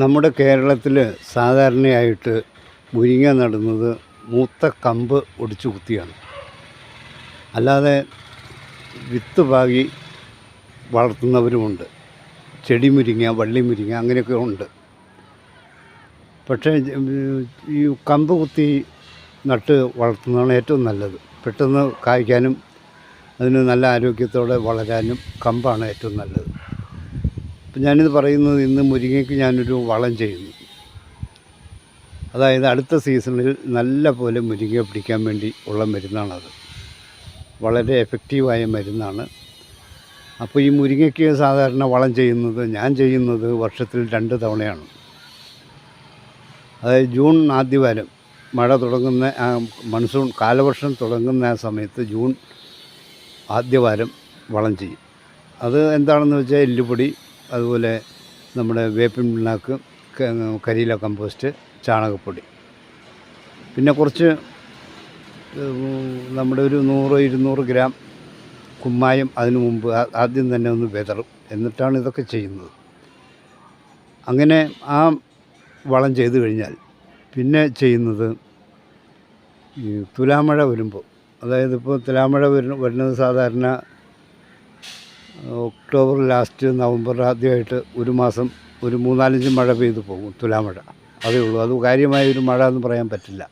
നമ്മുടെ കേരളത്തിൽ സാധാരണയായിട്ട് മുരിങ്ങ നടുന്നത് മൂത്ത കമ്പ് ഒടിച്ചു കുത്തിയാണ്. അല്ലാതെ വിത്ത് പാകി വളർത്തുന്നവരുമുണ്ട്. ചെടി മുരിങ്ങ വള്ളി മുരിങ്ങ അങ്ങനെയൊക്കെ ഉണ്ട്. പക്ഷേ ഈ കമ്പ് കുത്തി നട്ട് വളർത്തുന്നതാണ് ഏറ്റവും നല്ലത്. പെട്ടെന്ന് കായ്ക്കാനും അതിന് നല്ല ആരോഗ്യത്തോടെ വളരാനും കമ്പാണ് ഏറ്റവും നല്ലത്. അപ്പം ഞാനിത് പറയുന്നത് ഇന്ന് മുരിങ്ങയ്ക്ക് ഞാനൊരു വളം ചെയ്യുന്നു. അതായത് അടുത്ത സീസണിൽ നല്ല പോലെ മുരിങ്ങ പിടിക്കാൻ വേണ്ടി ഉള്ള മരുന്നാണത്. വളരെ എഫക്റ്റീവായ മരുന്നാണ്. അപ്പോൾ ഈ മുരിങ്ങയ്ക്ക് സാധാരണ വളം ചെയ്യുന്നത് ഞാൻ ചെയ്യുന്നത് വർഷത്തിൽ രണ്ട് തവണയാണ്. അതായത് ജൂൺ ആദ്യവാരം മഴ തുടങ്ങുന്ന മൺസൂൺ കാലവർഷം തുടങ്ങുന്ന ആ സമയത്ത് ജൂൺ ആദ്യവാരം വളം ചെയ്യും. അത് എന്താണെന്ന് വെച്ചാൽ എല്ലുപൊടി അതുപോലെ നമ്മുടെ വേപ്പിൻ പിണ്ണാക്ക് കരിയില കമ്പോസ്റ്റ് ചാണകപ്പൊടി. പിന്നെ കുറച്ച് നമ്മുടെ ഒരു നൂറ് ഇരുന്നൂറ് ഗ്രാം കുമ്മായം അതിനു മുമ്പ് ആദ്യം തന്നെ ഒന്ന് വിതറും. എന്നിട്ടാണ് ഇതൊക്കെ ചെയ്യുന്നത്. അങ്ങനെ ആ വളം ചെയ്തു കഴിഞ്ഞാൽ പിന്നെ ചെയ്യുന്നത് ഈ തുലാമഴ വരുമ്പോൾ അതായത് ഇപ്പോൾ തുലാമഴ വരുന്ന വരുന്നത് സാധാരണ ഒക്ടോബർ ലാസ്റ്റ് നവംബർ ആദ്യമായിട്ട് ഒരു മാസം ഒരു മൂന്നാലഞ്ച് മഴ പെയ്തു പോകും തുലാമഴ. അതേ ഉള്ളൂ. അത് കാര്യമായ ഒരു മഴ എന്ന് പറയാൻ പറ്റില്ല.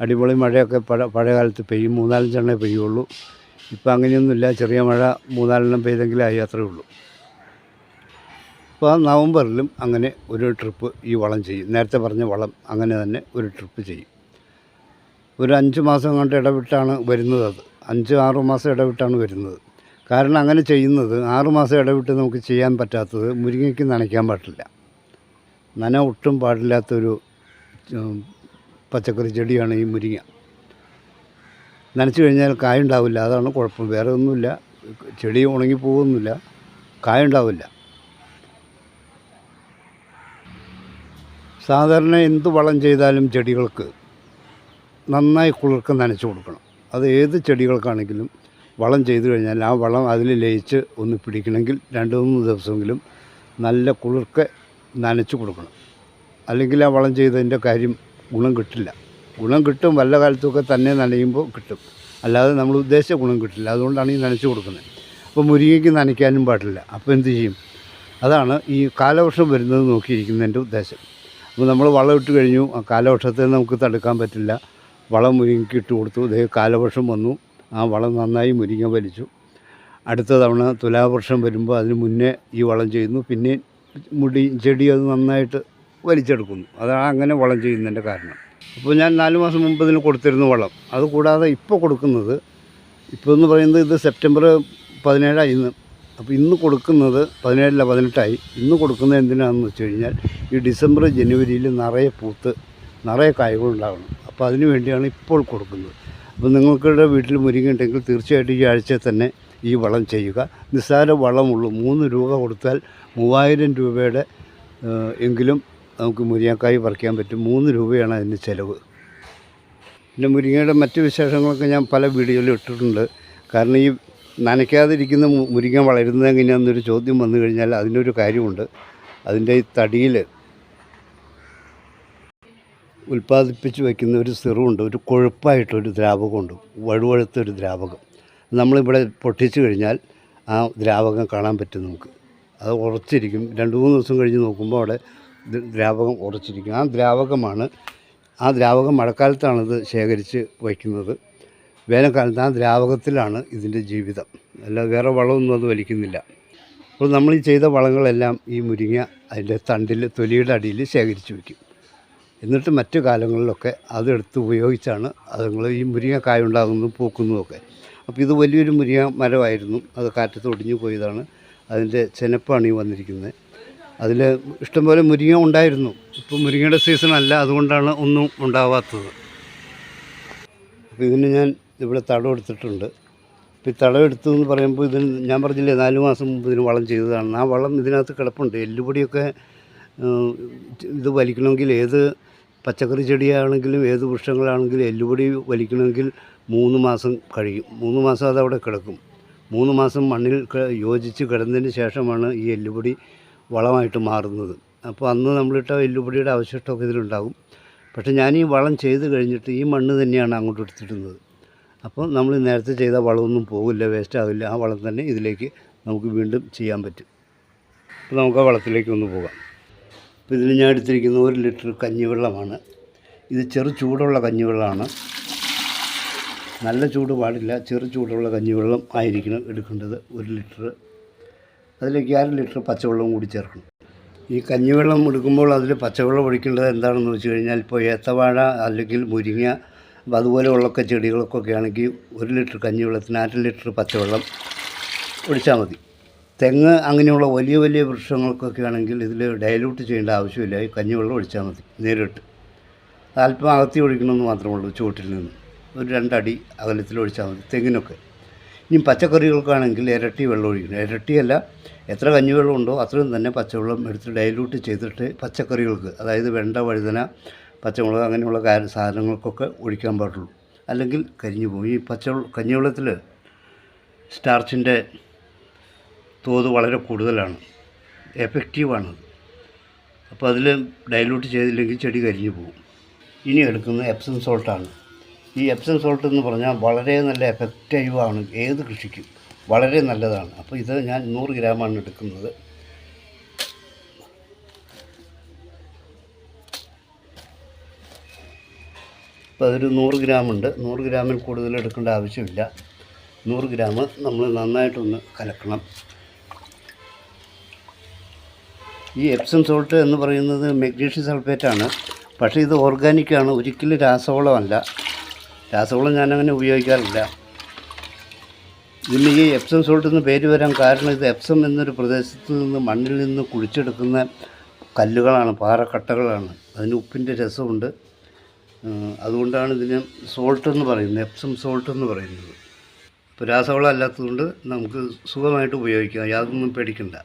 അടിപൊളി മഴയൊക്കെ പഴ പഴയ കാലത്ത് പെയ്യും. മൂന്നാലഞ്ചെണ്ണേ പെയ്യുള്ളൂ. ഇപ്പം അങ്ങനെയൊന്നുമില്ല. ചെറിയ മഴ മൂന്നാലെണ്ണം പെയ്തെങ്കിലേ ആയി അത്രേ ഉള്ളൂ. അപ്പോൾ നവംബറിലും അങ്ങനെ ഒരു ട്രിപ്പ് ഈ വളം ചെയ്യും. നേരത്തെ പറഞ്ഞ വളം അങ്ങനെ തന്നെ ഒരു ട്രിപ്പ് ചെയ്യും. ഒരു അഞ്ച് മാസം കണ്ട് ഇടവിട്ടാണ് വരുന്നത് അത്. അഞ്ച് ആറ് മാസം ഇടവിട്ടാണ് വരുന്നത്. കാരണം അങ്ങനെ ചെയ്യുന്നത് ആറുമാസം ഇടവിട്ട് നമുക്ക് ചെയ്യാൻ പറ്റാത്തത് മുരിങ്ങയ്ക്ക് നനയ്ക്കാൻ പാടില്ല. നന ഒട്ടും പാടില്ലാത്തൊരു പച്ചക്കറി ചെടിയാണ് ഈ മുരിങ്ങ. നനച്ചു കഴിഞ്ഞാൽ കായുണ്ടാവില്ല അതാണ് കുഴപ്പം. വേറെ ഒന്നുമില്ല. ചെടി ഉണങ്ങി പോകുന്നില്ല കായുണ്ടാവില്ല സാധാരണ എന്ത് വളം ചെയ്താലും ചെടികൾക്ക് നന്നായി കുളിർക്ക് നനച്ചു കൊടുക്കണം. അത് ഏത് ചെടികൾക്കാണെങ്കിലും വളം ചെയ്തു കഴിഞ്ഞാൽ ആ വളം അതിൽ ലയിച്ച് ഒന്ന് പിടിക്കണമെങ്കിൽ രണ്ട് മൂന്ന് ദിവസമെങ്കിലും നല്ല കുളിർക്ക് നനച്ചു കൊടുക്കണം. അല്ലെങ്കിൽ ആ വളം ചെയ്തതിന്റെ കാര്യം ഗുണം കിട്ടില്ല. ഗുണം കിട്ടും വല്ല കാലത്തൊക്കെ തന്നെ നനയുമ്പോൾ കിട്ടും. അല്ലാതെ നമ്മൾ ഉദ്ദേശിച്ച ഗുണം കിട്ടില്ല. അതുകൊണ്ടാണ് ഈ നനച്ചു കൊടുക്കുന്നത്. അപ്പോൾ മുരിങ്ങയ്ക്ക് നനയ്ക്കാനും പാടില്ല. അപ്പോൾ എന്ത് ചെയ്യും? അതാണ് ഈ കാലവർഷം വരുന്നത് നോക്കിയിരിക്കുന്നതിന്റെ ഉദ്ദേശം. അപ്പോൾ നമ്മൾ വളം ഇട്ട് കഴിഞ്ഞു. ആ കാലവർഷത്തെ നമുക്ക് തടുക്കാൻ പറ്റില്ല. വളം മുരിങ്ങയ്ക്ക് ഇട്ട് കൊടുത്തു. ഇതേ കാലവർഷം വന്നു. ആ വളം നന്നായി മുരിങ്ങ വലിച്ചു. അടുത്ത തവണ തുലാവർഷം വരുമ്പോൾ അതിന് മുന്നേ ഈ വളം ചെയ്യുന്നു. പിന്നെ മുടി ചെടി അത് നന്നായിട്ട് വലിച്ചെടുക്കുന്നു. അതാണ് അങ്ങനെ വളം ചെയ്യുന്നതിന്റെ കാരണം. അപ്പോൾ ഞാൻ നാല് മാസം മുമ്പ് ഇതിന് കൊടുത്തിരുന്നു വളം. അതുകൂടാതെ ഇപ്പോൾ കൊടുക്കുന്നത് ഇപ്പോൾ എന്ന് പറയുന്നത് ഇത് സെപ്റ്റംബർ പതിനേഴായി ഇന്ന്. അപ്പോൾ ഇന്ന് കൊടുക്കുന്നത് പതിനേഴല്ല പതിനെട്ടായി. ഇന്ന് കൊടുക്കുന്നത് എന്തിനാണെന്ന് വെച്ച് കഴിഞ്ഞാൽ ഈ ഡിസംബർ ജനുവരിയിൽ നിറയെ പൂത്ത് നിറയെ കായകളുണ്ടാകണം അപ്പോൾ അതിനു വേണ്ടിയാണ് ഇപ്പോൾ കൊടുക്കുന്നത്. അപ്പോൾ നിങ്ങൾക്കിടെ വീട്ടിൽ മുരിങ്ങ ഉണ്ടെങ്കിൽ തീർച്ചയായിട്ടും ഈ ആഴ്ച തന്നെ ഈ വളം ചെയ്യുക. നിസ്സാര വളമുള്ളൂ. മൂന്ന് രൂപ കൊടുത്താൽ മൂവായിരം രൂപയുടെ എങ്കിലും നമുക്ക് മുരിങ്ങക്കായി പറിക്കാൻ പറ്റും. മൂന്ന് രൂപയാണ് അതിന്റെ ചിലവ്. പിന്നെ മുരിങ്ങയുടെ മറ്റ് വിശേഷങ്ങളൊക്കെ ഞാൻ പല വീഡിയോയിലും ഇട്ടിട്ടുണ്ട്. കാരണം ഈ നനയ്ക്കാതിരിക്കുന്ന മുരിങ്ങ വളരുന്നത് എങ്ങനെയാണെന്നൊരു ചോദ്യം വന്നു കഴിഞ്ഞാൽ അതിനൊരു കാര്യമുണ്ട്. അതിന്റെ ഈ തടിയിൽ ഉൽപ്പാദിപ്പിച്ച് വയ്ക്കുന്ന ഒരു സിറുണ്ട് ഒരു കൊഴുപ്പായിട്ടൊരു ദ്രാവകമുണ്ട് വഴുവഴുത്തൊരു ദ്രാവകം. നമ്മളിവിടെ പൊട്ടിച്ചു കഴിഞ്ഞാൽ ആ ദ്രാവകം കാണാൻ പറ്റും നമുക്ക്. അത് ഉറച്ചിരിക്കും. രണ്ട് മൂന്ന് ദിവസം കഴിഞ്ഞ് നോക്കുമ്പോൾ അവിടെ ദ്രാവകം ഉറച്ചിരിക്കും. ആ ദ്രാവകമാണ് ആ ദ്രാവകം മഴക്കാലത്താണിത് ശേഖരിച്ച് വയ്ക്കുന്നത്. വേനൽക്കാലത്ത് ആ ദ്രാവകത്തിലാണ് ഇതിന്റെ ജീവിതം. അല്ല വേറെ വളമൊന്നും അത് വലിക്കുന്നില്ല. അപ്പോൾ നമ്മൾ ഈ ചെയ്ത വളങ്ങളെല്ലാം ഈ മുരിങ്ങ അതിന്റെ തണ്ടിൽ തൊലിയുടെ അടിയിൽ ശേഖരിച്ച് വയ്ക്കും. എന്നിട്ട് മറ്റു കാലങ്ങളിലൊക്കെ അതെടുത്ത് ഉപയോഗിച്ചാണ് അതുങ്ങൾ ഈ മുരിങ്ങ കായ ഉണ്ടാകുന്നതും പൂക്കുന്നതുമൊക്കെ. അപ്പോൾ ഇത് വലിയൊരു മുരിങ്ങ മരമായിരുന്നു. അത് കാറ്റത്ത് ഒടിഞ്ഞു പോയതാണ്. അതിന്റെ ചെനപ്പാണ് ഈ വന്നിരിക്കുന്നത്. അതിൽ ഇഷ്ടംപോലെ മുരിങ്ങ ഉണ്ടായിരുന്നു. ഇപ്പോൾ മുരിങ്ങയുടെ സീസൺ അല്ല അതുകൊണ്ടാണ് ഒന്നും ഉണ്ടാവാത്തത്. അപ്പോൾ ഇതിന് ഞാൻ ഇവിടെ തടം എടുത്തിട്ടുണ്ട്. അപ്പോൾ ഈ തടം എടുത്തു എന്ന് പറയുമ്പോൾ ഇതിന് ഞാൻ പറഞ്ഞില്ലേ നാല് മാസം മുമ്പ് ഇതിന് വളം ചെയ്തതാണ്. ആ വളം ഇതിനകത്ത് കിടപ്പുണ്ട്. എല്ലുപൊടിയൊക്കെ ഇത് വലിക്കണമെങ്കിൽ ഏത് പച്ചക്കറി ചെടിയാണെങ്കിലും ഏത് വൃക്ഷങ്ങളാണെങ്കിലും എല്ലുപൊടി വലിക്കണമെങ്കിൽ മൂന്ന് മാസം കഴിയും. മൂന്ന് മാസം അതവിടെ കിടക്കും. മൂന്ന് മാസം മണ്ണിൽ യോജിച്ച് കിടന്നതിന് ശേഷമാണ് ഈ എല്ലുപൊടി വളമായിട്ട് മാറുന്നത്. അപ്പോൾ അന്ന് നമ്മളിട്ട എല്ലുപൊടിയുടെ അവശിഷ്ടമൊക്കെ ഇതിലുണ്ടാകും പക്ഷേ ഞാൻ ഈ വളം ചെയ്ത് കഴിഞ്ഞിട്ട് ഈ മണ്ണ് തന്നെയാണ് അങ്ങോട്ട് എടുത്തിടുന്നത് അപ്പോൾ നമ്മൾ നേരത്തെ ചെയ്ത വളമൊന്നും പോകില്ല വേസ്റ്റ് ആവില്ല ആ വളം തന്നെ ഇതിലേക്ക് നമുക്ക് വീണ്ടും ചെയ്യാൻ പറ്റും. അപ്പോൾ നമുക്ക് ആ വളത്തിലേക്ക് ഒന്ന് പോകാം. അപ്പോൾ ഇതിൽ ഞാൻ എടുത്തിരിക്കുന്ന ഒരു ലിറ്റർ കഞ്ഞിവെള്ളമാണ്. ഇത് ചെറു ചൂടുള്ള കഞ്ഞിവെള്ളമാണ്. നല്ല ചൂട് പാടില്ല. ചെറു ചൂടുള്ള കഞ്ഞിവെള്ളം ആയിരിക്കണം എടുക്കേണ്ടത് ഒരു ലിറ്റർ. അതിലേക്ക് അര ലിറ്റർ പച്ചവെള്ളം കൂടി ചേർക്കണം. ഈ കഞ്ഞിവെള്ളം എടുക്കുമ്പോൾ അതിൽ പച്ചവെള്ളം ഒഴിക്കേണ്ടത് എന്താണെന്ന് വെച്ച് കഴിഞ്ഞാൽ ഇപ്പോൾ ഏത്തവാഴ അല്ലെങ്കിൽ മുരിങ്ങ അതുപോലെയുള്ളൊക്കെ ചെടികൾക്കൊക്കെ ആണെങ്കിൽ ഒരു ലിറ്റർ കഞ്ഞിവെള്ളത്തിന് അര ലിറ്റർ പച്ചവെള്ളം ഒഴിച്ചാൽ മതി. തെങ്ങ് അങ്ങനെയുള്ള വലിയ വലിയ വൃക്ഷങ്ങൾക്കൊക്കെ ആണെങ്കിൽ ഇതിൽ ഡയലൂട്ട് ചെയ്യേണ്ട ആവശ്യമില്ല. ഈ കഞ്ഞിവെള്ളം ഒഴിച്ചാൽ മതി നേരിട്ട്. അല്പം അകത്തി ഒഴിക്കണമെന്ന് മാത്രമേ ഉള്ളൂ ചുവട്ടിൽ നിന്ന്. ഒരു രണ്ടടി അകലത്തിൽ ഒഴിച്ചാൽ മതി തെങ്ങിനൊക്കെ. ഇനി പച്ചക്കറികൾക്കാണെങ്കിൽ ഇരട്ടി വെള്ളം ഒഴിക്കണം. ഇരട്ടിയല്ല എത്ര കഞ്ഞിവെള്ളം ഉണ്ടോ അത്രയും തന്നെ പച്ചവെള്ളം എടുത്ത് ഡൈലൂട്ട് ചെയ്തിട്ട് പച്ചക്കറികൾക്ക് അതായത് വെണ്ട വഴുതന പച്ചമുളക് അങ്ങനെയുള്ള കാര്യ സാധനങ്ങൾക്കൊക്കെ ഒഴിക്കാൻ പാടുള്ളൂ. അല്ലെങ്കിൽ കരിഞ്ഞു പോകും ഈ പച്ച കഞ്ഞിവെള്ളത്തിൽ സ്റ്റാർച്ചിന്റെ തോത് വളരെ കൂടുതലാണ്. എഫക്റ്റീവാണ് അപ്പോൾ അതിൽ ഡൈലൂട്ട് ചെയ്തില്ലെങ്കിൽ ചെടി കരിഞ്ഞു പോകും. ഇനി എടുക്കുന്നത് എപ്സം സോൾട്ടാണ്. ഈ എപ്സം സോൾട്ട് എന്ന് പറഞ്ഞാൽ വളരെ നല്ല എഫക്റ്റീവാണ്. ഏത് കൃഷിക്കും വളരെ നല്ലതാണ്. അപ്പോൾ ഇത് ഞാൻ നൂറ് ഗ്രാമാണ് എടുക്കുന്നത്. അപ്പോൾ അതൊരു നൂറ് ഗ്രാമുണ്ട്. നൂറ് ഗ്രാമിൽ കൂടുതൽ എടുക്കേണ്ട ആവശ്യമില്ല. നൂറ് ഗ്രാം നമ്മൾ നന്നായിട്ടൊന്ന് കലക്കണം. ഈ എപ്സം സോൾട്ട് എന്ന് പറയുന്നത് മെഗ്നീഷ്യം സൾഫേറ്റാണ് പക്ഷേ ഇത് ഓർഗാനിക്കാണ് ഒരിക്കലും രാസവളമല്ല രാസവളം ഞാനങ്ങനെ ഉപയോഗിക്കാറില്ല. ഇതിന് ഈ എപ്സം സോൾട്ട് എന്ന് പേര് വരാൻ കാരണം ഇത് എപ്സം എന്നൊരു പ്രദേശത്ത് നിന്ന് മണ്ണിൽ നിന്ന് കുഴിച്ചെടുക്കുന്ന കല്ലുകളാണ് പാറക്കട്ടകളാണ്. അതിന് ഉപ്പിന്റെ രസമുണ്ട്. അതുകൊണ്ടാണ് ഇതിന് സോൾട്ട് എന്ന് പറയുന്നത് എപ്സം സോൾട്ട് എന്ന് പറയുന്നത്. ഇപ്പോൾ രാസവളം അല്ലാത്തതുകൊണ്ട് നമുക്ക് സുഖമായിട്ട് ഉപയോഗിക്കാം. യാതൊന്നും പേടിക്കണ്ട.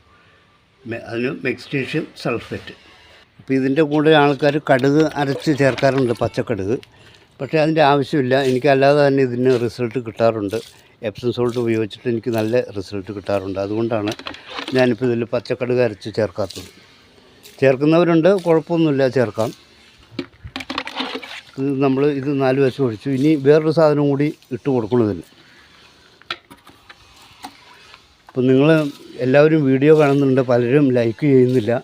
അതിന് മെഗ്നീഷ്യം സൾഫേറ്റ്. അപ്പോൾ ഇതിന്റെ കൂടെ ആൾക്കാർ കടുക് അരച്ച് ചേർക്കാറുണ്ട് പച്ചക്കടുക്. പക്ഷേ അതിന്റെ ആവശ്യമില്ല. എനിക്കല്ലാതെ തന്നെ ഇതിന് റിസൾട്ട് കിട്ടാറുണ്ട്. എപ്സം സോൾട്ട് ഉപയോഗിച്ചിട്ട് എനിക്ക് നല്ല റിസൾട്ട് കിട്ടാറുണ്ട്. അതുകൊണ്ടാണ് ഞാനിപ്പോൾ ഇതിൽ പച്ചക്കടുക് അരച്ച് ചേർക്കാത്തത്. ചേർക്കുന്നവരുണ്ട് കുഴപ്പമൊന്നുമില്ല ചേർക്കാം. ഇത് നമ്മൾ ഇത് നാല് വശം ഒഴിച്ചു. ഇനി വേറൊരു സാധനം കൂടി ഇട്ട് കൊടുക്കണം ഇതിന്. അപ്പം നിങ്ങൾ എല്ലാവരും വീഡിയോ കാണുന്നുണ്ട് പലരും ലൈക്ക് ചെയ്യുന്നില്ല.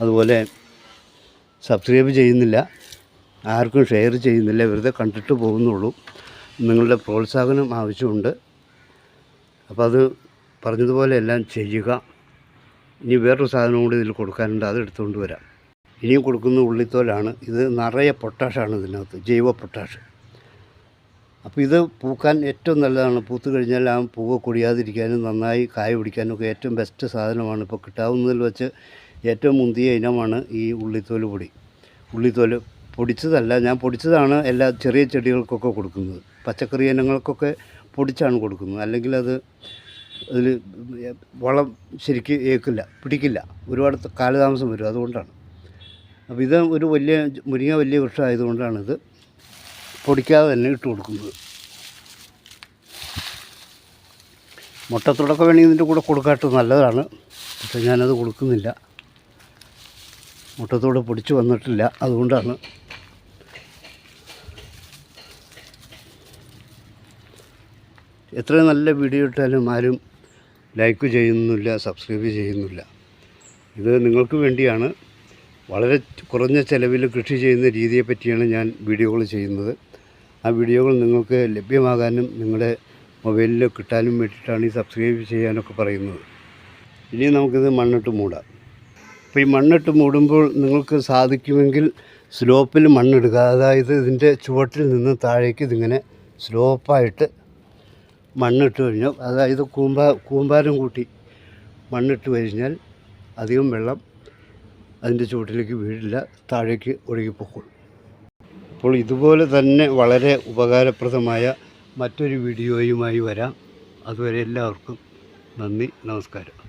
അതുപോലെ സബ്സ്ക്രൈബ് ചെയ്യുന്നില്ല. ആർക്കും ഷെയർ ചെയ്യുന്നില്ല. വെറുതെ കണ്ടിട്ട് പോകുന്നുള്ളൂ. നിങ്ങളുടെ പ്രോത്സാഹനം ആവശ്യമുണ്ട്. അപ്പോൾ അത് പറഞ്ഞതുപോലെ എല്ലാം ചെയ്യുക. ഇനി വേറൊരു സാധനം കൂടി ഇതിൽ കൊടുക്കാനുണ്ട്. അത് എടുത്തുകൊണ്ട് വരാം. ഇനിയും കൊടുക്കുന്ന ഉള്ളിത്തോലാണ്. ഇത് നിറയെ പൊട്ടാഷാണ് ഇതിനകത്ത്. ജൈവ പൊട്ടാഷ് അപ്പോൾ ഇത് പൂക്കാൻ ഏറ്റവും നല്ലതാണ്. പൂത്ത് കഴിഞ്ഞാൽ ആ പൂവ് കൊടിയാതിരിക്കാനും നന്നായി കായ പിടിക്കാനും ഒക്കെ ഏറ്റവും ബെസ്റ്റ് സാധനമാണ്. ഇപ്പോൾ കിട്ടാവുന്നതിൽ വെച്ച് ഏറ്റവും മുന്തിയ ഇനമാണ് ഈ ഉള്ളിത്തോൽ പൊടി. ഉള്ളിത്തോൽ പൊടിച്ചതല്ല ഞാൻ പൊടിച്ചതാണ് എല്ലാ ചെറിയ ചെടികൾക്കൊക്കെ കൊടുക്കുന്നത്. പച്ചക്കറി ഇനങ്ങൾക്കൊക്കെ പൊടിച്ചാണ് കൊടുക്കുന്നത്. അല്ലെങ്കിൽ അത് അതിൽ വളം ശരിക്ക് ഏക്കില്ല പിടിക്കില്ല. ഒരുപാട് കാലതാമസം വരും അതുകൊണ്ടാണ്. അപ്പോൾ ഇത് ഒരു വലിയ മുരിങ്ങ വലിയ വൃക്ഷമായതുകൊണ്ടാണിത്. പൊടിക്കാതെ തന്നെ ഇട്ട് കൊടുക്കുന്നത്. മുട്ടത്തോടൊക്കെ വേണമെങ്കിൽ ഇതിന്റെ കൂടെ കൊടുക്കാട്ട് നല്ലതാണ്. പക്ഷേ ഞാനത് കൊടുക്കുന്നില്ല. മുട്ടത്തോട് പൊടിച്ച് വന്നിട്ടില്ല. അതുകൊണ്ടാണ്. എത്ര നല്ല വീഡിയോ ഇട്ടാലും ആരും ലൈക്ക് ചെയ്യുന്നില്ല സബ്സ്ക്രൈബ് ചെയ്യുന്നില്ല. ഇത് നിങ്ങൾക്ക് വേണ്ടിയാണ്. വളരെ കുറഞ്ഞ ചിലവിൽ കൃഷി ചെയ്യുന്ന രീതിയെ പറ്റിയാണ് ഞാൻ വീഡിയോകൾ ചെയ്യുന്നത്. ആ വീഡിയോകൾ നിങ്ങൾക്ക് ലഭ്യമാകാനും നിങ്ങളുടെ മൊബൈലിൽ കിട്ടാനും വേണ്ടിയിട്ടാണ് ഈ സബ്സ്ക്രൈബ് ചെയ്യാനൊക്കെ പറയുന്നത്. ഇനി നമുക്കിത് മണ്ണിട്ട് മൂടാം. അപ്പോൾ ഈ മണ്ണിട്ട് മൂടുമ്പോൾ നിങ്ങൾക്ക് സാധിക്കുമെങ്കിൽ സ്ലോപ്പിൽ മണ്ണിടുക. അതായത് ഇതിന്റെ ചുവട്ടിൽ നിന്ന് താഴേക്ക് ഇതിങ്ങനെ സ്ലോപ്പായിട്ട് മണ്ണിട്ട് കഴിഞ്ഞാൽ അതായത് കൂമ്പാ കൂമ്പാരം കൂട്ടി മണ്ണിട്ട് കഴിഞ്ഞാൽ അധികം വെള്ളം അതിന്റെ ചുവട്ടിലേക്ക് വീഴില്ല താഴേക്ക് ഒഴുകിപ്പോക്കും അപ്പോൾ ഇതുപോലെ തന്നെ വളരെ ഉപകാരപ്രദമായ മറ്റൊരു വീഡിയോയുമായി വരാം. അതുവരെ എല്ലാവർക്കും നന്ദി നമസ്കാരം.